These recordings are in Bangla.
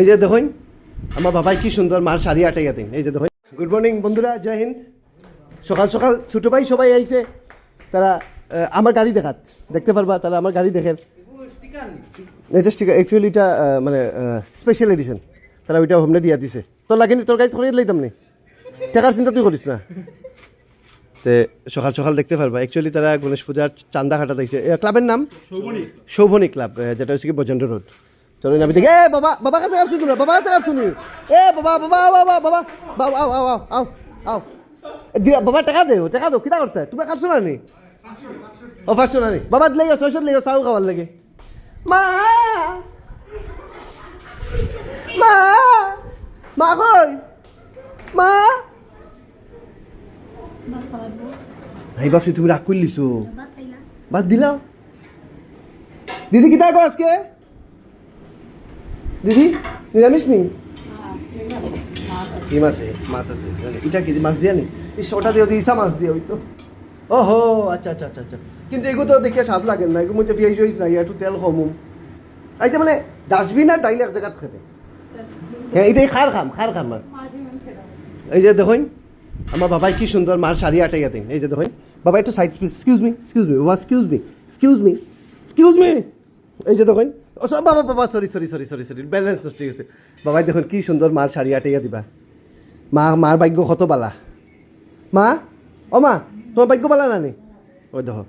এই যে দেখুন আমার বাবাই কি সুন্দর মার শাড়ি আটাইয়া দিন। এই যে দেখুন। গুড মর্নিং বন্ধুরা জয় হিন্দ। সকাল সকাল ছোটো ভাই সবাই আইছে। তারা আমার গাড়ি দেখাত। দেখতে পারবা তারা আমার গাড়ি দেখে এটা ঠিক অ্যাকচুয়ালি এটা মানে স্পেশাল এডিশন তারা ওইটা ভাবনা দিয়া দিছে। তোর লাগেনি তোর গাড়ি থরে লাইতাম নি? টাকার চিন্তা তুই করিস না। তে সকাল সকাল দেখতে পারবা। অ্যাকচুয়ালি তারা গণেশ পূজার চান্দা খাটা চাইছে ক্লাবের নাম? শোভনী। ক্লাব যেটা হচ্ছে কি বজেন্দ্র রোড। ওই নামে দেখে এ বাবা বাবা কাছে কাটছো তোমরা বাবা কাছে কাটছো নি এ বাবা বাবা বাবা বাবা বাবা আও আও আও আও বাবা টাকা দে টাকা দো কিটা করতে তুমি কাটছো না নি ও পাঁচশো না নি বাবা দিলে গেছো ছয়শো লেগে চাউ খাবার লাগে মা মা মা কই মা ভাই বাপসি তুমি রাগ করলিছো বাদ দিলাও দিদি কিতা গো আজকে দিদি, নিরামিষ নি কি মাছ মাছ আছে। এটা কি মাছ দিয়া নি ইস, ওটা দিয়ে দিয়েছা মাছ দিয়ে, ওই তো। ও হো আচ্ছা আচ্ছা আচ্ছা আচ্ছা। কিন্তু এগুলো তো দেখে স্বাদ লাগে না। এগুলো মধ্যে পিঁয়াজ হইস না একটু তেল কমুম। আইতে মানে ডাস্টবিন আর ডাইল এক জায়গাত খেতে। হ্যাঁ এটাই খার খাম খার খাম আর এই যে দেখুন আমার বাবাই কি সুন্দর মার শাড়ি আটাইয়া দিন এই যে দেখুন বাবা একটু side excuse me excuse me বাবা excuse me excuse me excuse me এই যে দেখুন ও বাবা বাবা sorry sorry sorry sorry sorry balance নষ্ট গেছে। বাবাই দেখুন কি সুন্দর মার শাড়ি আটাইয়া দিবা। মা মার ভাগ্য কত বালা মা ও মা তোমার ভাগ্য বালা না? নি দেখো,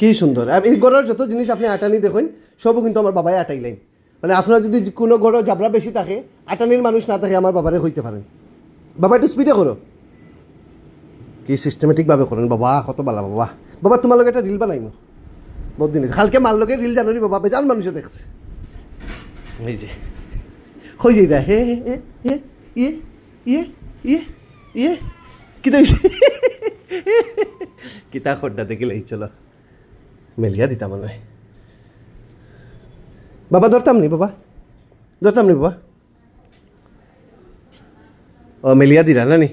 কি সুন্দর এই গড়ের যত জিনিস আপনি আটানি দেখুন সবও কিন্তু আমার বাবাই আটাইলেন মানে আপনার যদি কোনো গড় জাবরা বেশি থাকে আটানির মানুষ না থাকে আমার বাবারে হইতে পারেন বাবা একটু স্পিডে করো কি সিস্টেমেটিকভাবে করেন বাবা, কত বালা বাবা? বাবা তোমার লগে একটা রিল বানাই না বহুত দিন হয়েছে। কালকে মার লগে রিল জানুরি বাবা বেজান মানুষে দেখছে। এই যে। হই যাই হে হে হে হে ইয়ে ইয়ে ইয়ে ইয়ে কি তো কিতা খড্ডা দেখিলে চলো। মেলিয়া দিতাম মনে হয়। বাবা ধরতাম নি বাবা। ধরতাম নি বাবা। ও মেলিয়া দিলা না নি?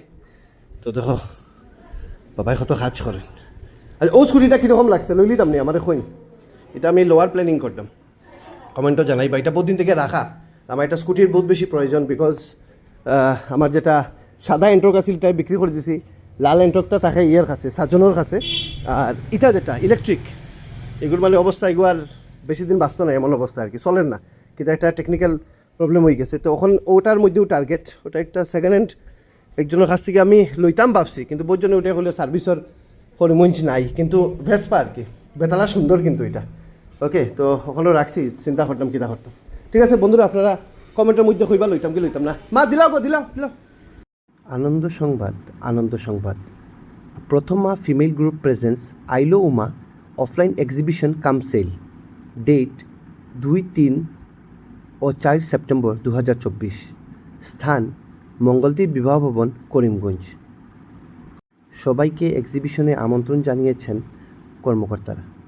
তো দেখো বাবাই কত কাজ করেন আর ও স্কুটিটা কীরকম লাগছে? লইলি তামনি আমার কইন এটা আমি লোয়ার প্ল্যানিং করতাম কমেন্টও জানাই বা এটা বহুত দিন থেকে রাখা আমার এটা স্কুটির বহুত বেশি প্রয়োজন বিকজ আমার যেটা সাদা এন্ট্রক আছিল, তাই বিক্রি করে দিছি। লাল এন্ট্রকটা থাকে ইয়ের কাছে সাজনের কাছে আর এটা যেটা ইলেকট্রিক এগুলো মানে অবস্থা এগুলো আর বেশি দিন বাঁচত না এমন অবস্থা আর কি। চলেন না কিন্তু একটা টেকনিক্যাল প্রবলেম হয়ে গেছে। তো ওখান ওটার মধ্যেও টার্গেট ওটা একটা সেকেন্ড হ্যান্ড একজনের কাছ থেকে আমি লইতাম ভাবছি, কিন্তু বোঝনে ওটা হলে সার্ভিসের পরিমঞ্চ নাই, কিন্তু ভেসপা আর কি। বেতালা সুন্দর কিন্তু এটা। ওকে তো ওখানেও রাখছি, চিন্তা করতাম, কিতা করতাম। ঠিক আছে বন্ধুরা, আপনারা কমেন্টের মধ্যে কইবা, লইতাম কি লইতাম না? মা, দিলাও গো, দিলাও দিলাও। আনন্দ সংবাদ আনন্দ সংবাদ। প্রথমা ফিমেল গ্রুপ প্রেজেন্স আইলো Uma, offline exhibition cum sale. Date দুই তিন ও চার সেপ্টেম্বর দু হাজার চব্বিশ। স্থান মঙ্গলদ্বীপ বিবাহ ভবন, করিমগঞ্জ। সবাইকে এক্সিবিশনে আমন্ত্রণ জানিয়েছেন কর্মকর্তারা।